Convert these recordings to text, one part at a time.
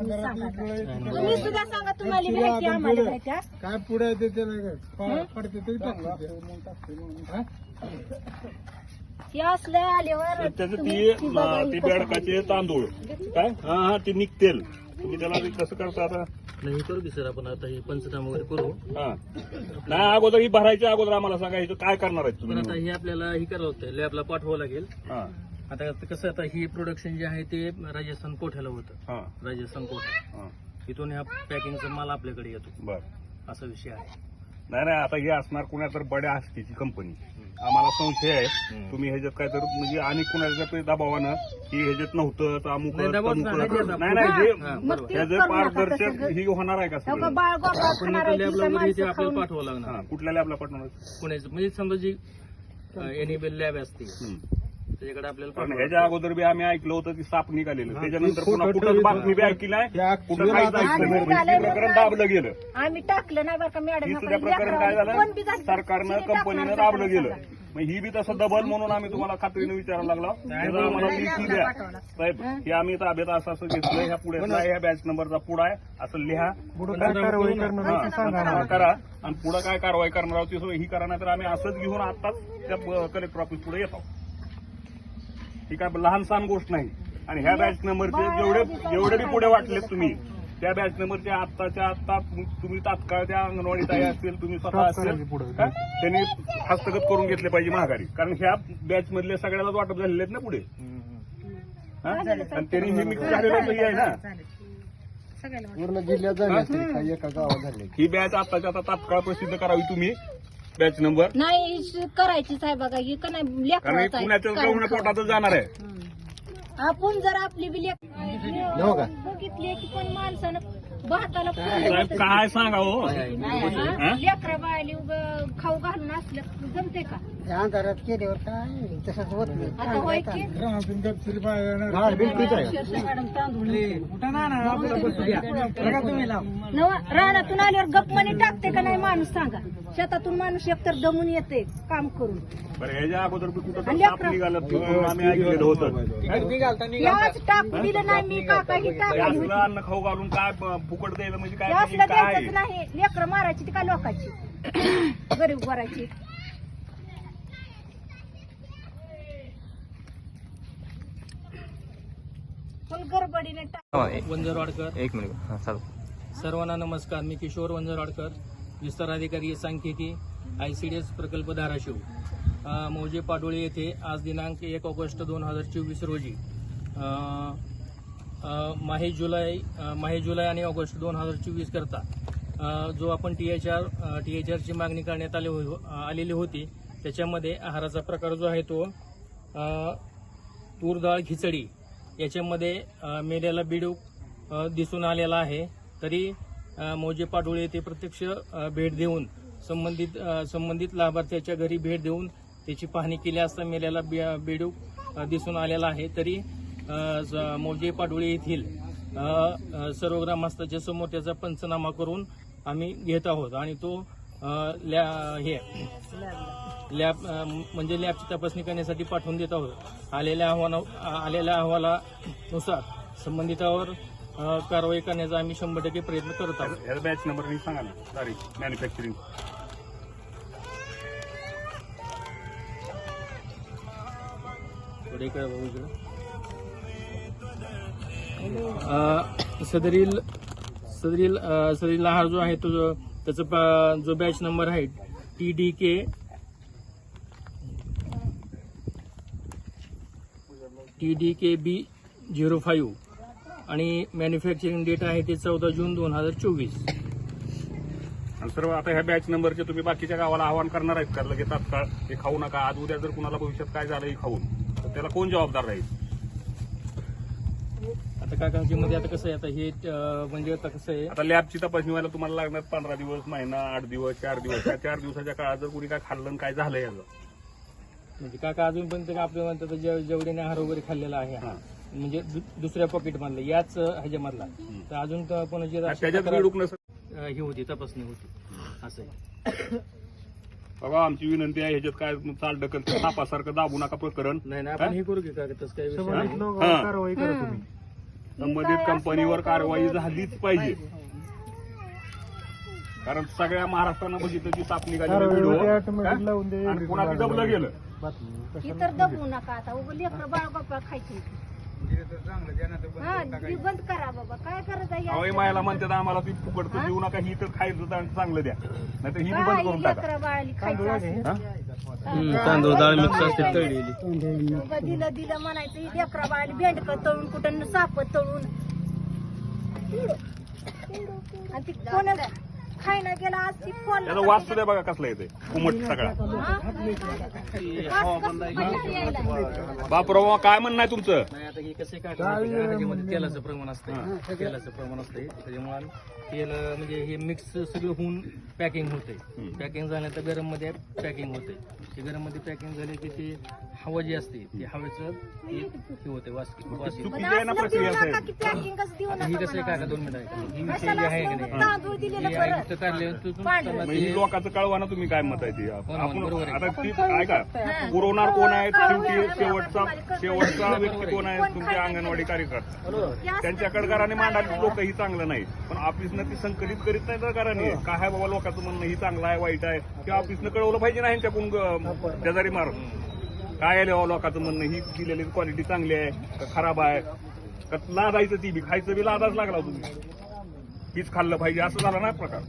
तुम्ही सुद्धा सांगा तुम्हाला माहिती आम्हाला माहिती? काय पुढे ते त्याला काय पडते तरी टाकते हे? असलं आल्यावर त्याचं तुम्ही ती ती ती कसं- बेडकाचे तांदूळ. काय? हा हा ते निघतेल. तुम्ही त्याला ते कसं करता आता? नाही करू की सर आपण आता हे पंचनामा वगैरे करू. हा. नाही अगोदर ही भरायच्या अगोदर आम्हाला सांगायचं काय करणार आहेत पण आता तुम्ही हे आपल्याला हे करावं लागतं लॅबला पाठवावं लागेल. हा. आता कसं आता ही प्रोडक्शन जे आहे ते राजस्थान कोठ्याला होतं? हा. राजस्थान कोठा हा. इथून ह्या पॅकिंगचा माल आपल्याकडे येतो. बर. असा विषय आहे. नाही नाही आता हे असणार कुण्या तर बड्या हस्तीची कंपनी आम्हाला संशय आहे. तुम्ही ह्याच्यात काय तर म्हणजे आणि कुणाच्या तरी दबावानं की ह्याच्यात नव्हतं तर अमुक नाही. नाही, नाही, नाही नाही हे हा, ह्याचं पारदर्शक. ही होणार आहे का का सगळं बाळ गोपाळ आपण खाणार आहे, लॅबला माणसं आपल्याला खाऊन- पाठवावं लागणार. हा कुठल्या लॅबला पाठवणार? पुण्याचं. म्हणजे समजा जी एनिबल लॅब असते. हम्म. त्याच्याकडे कारण ह्याच्या अगोदर बी आम्ही ऐकलं होतं की साप निघालेलं. त्याच्यानंतर पुन्हा कुठं बातमी बी ऐकली नाही. त्या कुठं काहीच ऐकलं नाही. म्हणजे ते प्रकरण दाबलं गेलं. आम्ही टाकलं नाही बरं का मॅडम. नका सुद्धा प्रकरण काय झालं? सरकारनं कंपनीनं दाबलं त्याला गेलं. मग ही बी तसं डबल म्हणून आम्ही तुम्हाला खात्रीने विचारायला लागलो. त्याचं आम्हाला लिखी द्या. साहेब हे. आम्ही ताब्यात असं असं घेतलं ह्या पुढे ह्या बॅच नंबरचा पुढा आहे. असं लिहा. काय आहे हा. करा. आणि पुढे काय कारवाई करणार आहोत ती सोय ही करा नाही तर आम्ही असंच घेऊन आताच त्या कलेक्टर ऑफिस पुढे येतो. ही काय लहान सहान गोष्ट नाही. आणि ह्या बॅच नंबरचे जेवढे जेवढे बी पुढे वाटलेत तुम्ही त्या बॅच नंबरचे आत्ताच्या आत्ता तुम्ही तात्काळ त्या अंगणवाडी ताई असतील तुम्ही स्वतः. का? त्यांनी हस्तगत करून घेतले पाहिजे महागारी. कारण ह्या बॅच मधले सगळ्यालाच वाटप झालेले आहेत ना पुढे. हा? आणि त्यांनी हे मिक्स झालेलं आहे ना. पूर्ण जिल्ह्यात झाले एका गावात झाले. ही बॅच आत्ताच्या आता तात्काळ प्रसिद्ध करावी तुम्ही. बॅच नंबर नाही करायचीच आहे बघा ही का नाही कारण हे लेकराचं आहे. पुण्याच्या कारण पोटातच जाणार आहे आपण जर आपली बी लेक हो? बघितली की पण माणसानं भाताला साहेब काय सांगा हो? लेकरा बायली खाऊ घालून असलं जमते का? अंधारात केल्यावर काय? तसंच होत आता होय की? नवा रानातून आल्यावर गप्पनी टाकते का नाही माणूस सांगा? शेतातून माणूस एकतर दमून येते काम करून. बरं अगोदर बी कुठं तर आणि साप लेकरं. निघालं म्हणून आम्ही ऐकलेलं होतं. याच टाक दिलं नाही मी काका ही टाकली असलं होती अन्न खाऊ घालून काय ब- फुकट द्यायला म्हणजे काय हे म्हणजे काय? द्यायचंच नाही. लेकर मारायची ती का लोकांची? गरीब वरायची पण गडबडीने टाक. वंजरवाडकर. एक मिनिट. हा चालू. सर्वांना नमस्कार. मी किशोर वंजरवाडकर विस्तार अधिकारी सांख्यिकी आय सी डी एस प्रकल्प धाराशिव. अ, मौजे पाडोळे येथे आज दिनांक एक ऑगस्ट दोन हजार चोवीस रोजी अ, माहे जुलै अ, माहे जुलै आणि ऑगस्ट दोन हजार चोवीस करता जो आपण T H R T H आरची मागणी करण्यात आली हो- आलेली होती त्याच्यामध्ये आहाराचा प्रकार जो आहे तो तूर डाळ खिचडी याच्यामध्ये मेल्याला बिडूक दिसून आलेला आहे. तरी मौजे पाटोळे येथे प्रत्यक्ष भेट देऊन संबंधित संबंधित लाभार्थ्याच्या घरी भेट देऊन त्याची पाहणी केली असता मेल्याला बिडूक दिसून आलेला आहे. तरी मौजे पाटोळे येथील सर्व ग्रामस्थाच्या समोर त्याचा पंचनामा करून आम्ही घेत आहोत. आणि तो ल्या हे लॅब म्हणजे लॅबची तपासणी करण्यासाठी पाठवून देत आहोत. आलेल्या अहवाला आलेल्या अहवालानुसार संबंधितावर कारवाई करण्याचा आम्ही शंभर टक्के प्रयत्न करत आहोत. बॅच नंबर सांगा ना तारीख मॅन्युफॅक्चरिंग थोडे काय बघू इकडं. सदरील सदरील सदरील हा जो आहे तो जो- त्याचा प- जो बॅच नंबर आहे T D K T D K B zero five आणि मॅन्युफॅक्चरिंग डेट आहे ते चौदा जून दोन हजार चोवीस. आणि सर्व आता ह्या बॅच नंबरचे तुम्ही बाकीच्या गावाला आवाहन करणार आहेत का? लगेच तात्काळ हे खाऊ नका. आज उद्या जर कुणाला भविष्यात काय झालं हे खाऊन तर त्याला कोण जबाबदार राहील? आता काकांची आता कसं आहे आता हे अ, म्हणजे आता कसं आहे आता लॅबची तपासणी व्हायला तुम्हाला लागणार पंधरा दिवस महिना आठ दिवस चार दिवस. त्या चार दिवसाच्या काळात जर कुणी काय खाल्लं आणि काय झालं याचं? म्हणजे काका अजून पण ते आपलं म्हणतात जे- जेवढ्याने आहार वगैरे खाल्लेला आहे हा. म्हणजे दु- दुसऱ्या पॉकेट मधला याच ह्याच्यामधला. तर अजून तर कोणाची अशी तक्रार- अं, ही होती तपासणी होती. असं आहे. बघा आमची विनंती आहे ह्याच्यात काय चाल ढकल सापासारखं दाबू नका प्रकरण. नाही नाही आपण हे करू की काय तसं काही विषय संबंधित हा. कारवाई करा तुम्ही. संबंधित कंपनीवर कारवाई झालीच पाहिजे. कारण सगळ्या महाराष्ट्रानं बघितलं की साप निघालेला कारवाई व्हिडिओ होते, automatic लावून दे. आणि पुन्हा ती दबलं गेलं? बातमी. ती तर दबू नका आता. उगं लेकरं बाळ बापा खायची. हा ती बंद करा बाबा. काय करत म्हणतात आम्हाला ती फुकटचं देऊ नका ही तर खायचं चांगलं द्या. नाही तर ही बी बंद करून टाका. लेकरं बाळाली खायचं असेल? हम्म, तांदूळ डाळ मिक्स असते तळलेली. उगं दिलं दिलं म्हणायचं ही लेकरा बाळाली बेंडक तळून कुठं साप तळून. आणि ती कोण खायला गेला आज ती फोन त्याचा वास सुद्धा बघा कसला येते कुमट सगळा. बापराव काय म्हणणं आहे तुमचं? नाही आता हे कसं काय? ह्याच्यामध्ये तेलाचं प्रमाण असतं तेलाचं प्रमाण असते त्याच्यामुळे तेल म्हणजे हे मिक्स सगळं होऊन पॅकिंग होते पॅकिंग झाल्यानंतर गरममध्ये पॅकिंग होते ते गरममध्ये पॅकिंग झाले की ते हवा जी असते ते हवेचं हे हे होते वास वास येतो. चुकीची आहे ना प्रक्रिया साहेब? आता ही नका कसं आहे काय का दोन मिनिटं. ऐका. ही विषय कशाला जे आहे का नाही? तांदूळ दिलेलं ही ते- लोकांचं कळवा ना तुम्ही काय मत आहे ते. हो आपण आहे. आता ती ऐका पुरवणार कोण आहे शेवटी शेवटचा शेवटचा व्यक्ती कोण आहे? तुमचे अंगणवाडी कार्यकर्ता. त्यांच्याकडे घराने मांडायची लोक ही चांगलं नाही पण ऑफिसनं ती संकलित करीत नाही तर घराने काय आहे बाबा लोकांचं म्हणणं? ही चांगलं आहे वाईट आहे. की ऑफिसनं कळवलं पाहिजे ना ह्यांच्याकडून ग- शेजारी मार काय आहे बाबा लोकांचं म्हणणं? ही दिलेली क्वालिटी चांगली आहे का खराब आहे? का लादायचं ती बी? खायचं बी लादाच लागला तुम्ही. हीच खाल्लं पाहिजे असं झालं ना प्रकार?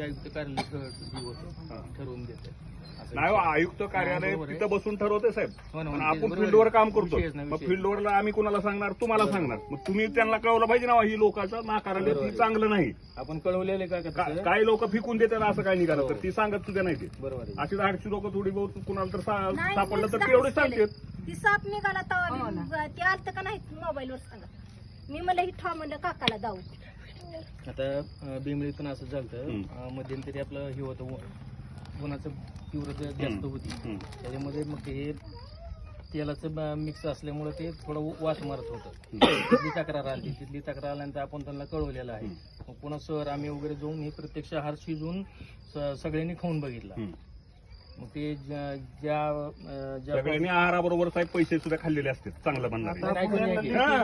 आयुक्त कार्यालय. ठरवून देते नाही हो, आयुक्त कार्यालय. तिथं बसून ठरवते साहेब. हो हो ना, आपण. फील्डवर काम करतो. मग. फील्डवरला आम्ही कुणाला सांगणार? तुम्हाला सांगणार. मग तुम्ही त्यांना कळवलं पाहिजे ना ही लोकांचं नाकाराने ती चांगलं नाही. आपण कळवलेले काय का- का काही लोक फिकून देतात असं काय निघालं तर ती सांगत सुद्धा नाही ते. बरोबर आहे. अशी धाडची लोक थोडी बहुत कुणाला तर सापडलं तर ते एवढे. सांगतात. ती साप निघाला ते आलत का नाही मोबाईलवर सांगा मी म्हणलं ही ठा म्हणलं काकाला जाऊ आता अं, बेंबळीतून असं झालं मध्यंतरी आपलं हे होतं उन्हाचं तीव्रता जास्त. होती. त्याच्यामध्ये मग ते तेलाचं मिक्स असल्यामुळे ते थोडं वास मारत होतं. तिथली तक्रार आली. तिथली तक्रार आल्यानंतर आपण त्यांना कळवलेलं आहे. मग पुन्हा सर आम्ही वगैरे जाऊन हे प्रत्यक्ष आहार शिजवून स- सगळ्यांनी खाऊन बघितला. मग ते ज्या ज्या ज्या सगळ्यांनी आहाराबरोबर साहेब पैसे सुद्धा खाल्लेले असतात चांगलं म्हणणार. हा.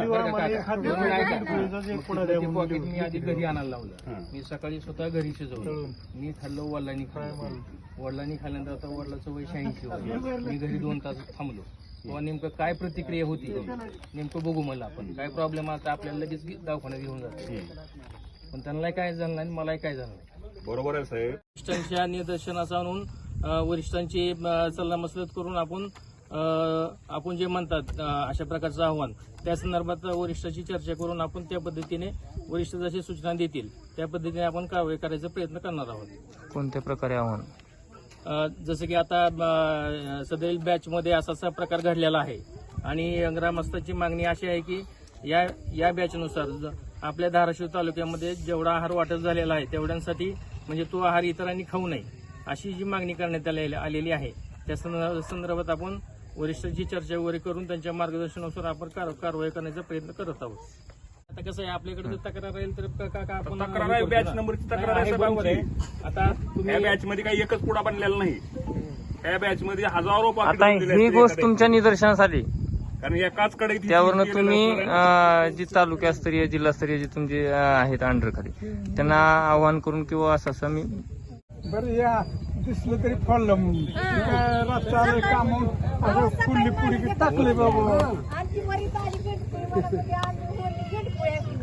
द्या म्हणून मी आधी घरी आणायला हा. लावलं मी सकाळी स्वतः घरी शिजवलं. मी खाल्लं वडिलांनी खाल्लं. वडिलांनी खाल्ल्यानंतर आता वडिलाचं वय शहाऐंशी होतं मी घरी दोन तास थांबलो. तेव्हा नेमकं काय प्रतिक्रिया होती? नेमकं बघू मला आपण. काय प्रॉब्लेम आता आपल्याला लगेच दवाखान्यात घेऊन जातो पण त्यांना काय झालं नाही मलाही काय झालं नाही. बरोबर आहे साहेब. निदर्शनास आणून वरिष्ठांची सल्लामसलत करून आपण आपण जे म्हणतात अशा प्रकारचं आव्हान त्या संदर्भात वरिष्ठाची चर्चा करून आपण त्या पद्धतीने वरिष्ठ जशी सूचना देतील त्या पद्धतीने आपण कारवाई करायचा प्रयत्न करणार आहोत. कोणत्या प्रकारे आव्हान? जसं की आता अ, सदैल बॅचमध्ये असा असा प्रकार घडलेला आहे. आणि ग्रामस्थांची मागणी अशी आहे की या या बॅचनुसार आपल्या धाराशिव तालुक्यामध्ये जेवढा आहार वाटप झालेला आहे तेवढ्यांसाठी म्हणजे तो आहार इतरांनी खाऊ नये. अशी जी मागणी करण्यात आलेली आलेली आहे. त्या संदर्भ- संदर्भात आपण वरिष्ठांची चर्चा वगैरे करून त्यांच्या मार्गदर्शनानुसार आपण कार- कारवाई करण्याचा प्रयत्न करत आहोत. आता कसं आहे आपल्याकडे जर तक्रार राहील तर का- का- का आपण तक्रार आहे, बॅच नंबरची तक्रार आहे. आता या तुम्ही बॅच मध्ये काही एकच पुडा बनलेला नाही. या बॅच मध्ये हजारो पाकिटं आता दिलेले ही गोष्ट तुमच्या निदर्शनास आली कारण एकाच कडे त्यावरनं तुम्ही अं, जी तालुकास्तरीय जिल्हास्तरीय जे तुमचे अं, आहेत अंडर खाली त्यांना आव्हान करून किंवा असं असं मी बरं या दिसलं तरी फळलं म्हणून. रस्ता आलं काम असं फुल्ली पुडी टाकले बाबा. वरीत आली वरती आहे की.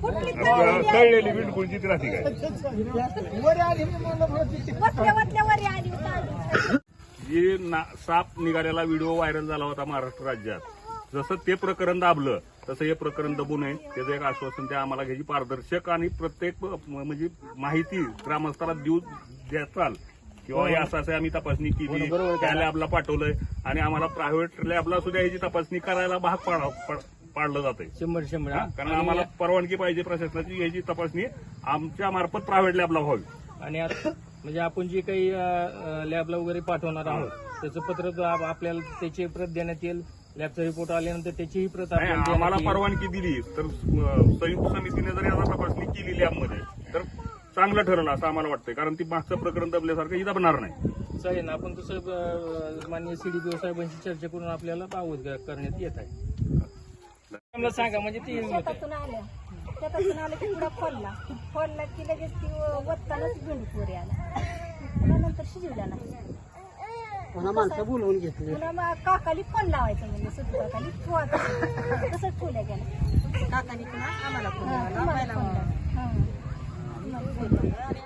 कुठली? कळलेली बिलकुल जिथे राहते काय. वर आली म्हणलं बरं तिथे वरल्या वरल्या वरी आली तांदूळ. जी ना- साप निघालेला व्हिडिओ व्हायरल झाला होता महाराष्ट्र राज्यात. जसं ते प्रकरण दाबलं तसं हे प्रकरण दबू नये त्याचं एक आश्वासन ते आम्हाला घ्यायची. पारदर्शक आणि प्रत्येक म्हणजे माहिती ग्रामस्थाला देऊ द्याचाल किंवा हे असं असं आम्ही तपासणी केली. त्या लॅबला पाठवलंय. आणि आम्हाला प्रायव्हेट लॅबला सुद्धा ह्याची तपासणी करायला भाग पाडा पड- पाडलं जातंय. शंभर शंभर. कारण आम्हाला परवानगी पाहिजे प्रशासनाची ह्याची तपासणी आमच्या मार्फत प्रायव्हेट लॅबला व्हावी. आणि म्हणजे आपण जे काही लॅबला वगैरे पाठवणार आहोत त्याचं पत्र आपल्याला त्याची प्रत देण्यात येईल. लॅबचा रिपोर्ट आल्यानंतर त्याचीही प्रत नाही, आपल्याला आम्हाला देण्यात येईल. परवानगी दिली. तर अं, संयुक्त समितीने जर याचा तपासणी केली लॅबमध्ये तर चांगलं ठरलं असं आम्हाला वाटतंय. कारण ती मागचं प्रकरण दबल्यासारखं ही दबणार नाही. चालेल ना आपण तसं अं, माननीय सीडीपीओ साहेबांशी चर्चा करून आपल्याला अवगत करण्यात येत आहे. मला सांगा म्हणजे ती शेतातून आल्या. शेतातून आलं की पुढं फोडला फोडला की लगेच ती वत्तानच भेंडपुरी आला पुन्हा नंतर शिजवला नाही पुन्हा माणसं बोलवून घेतली पुन्हा मग काकाली फोन लावायचं म्हणजे सुद्धा काकाली ठेवायचं तसंच ठेवल्या गेला काकानी पुन्हा आम्हाला हा, फोन. हा.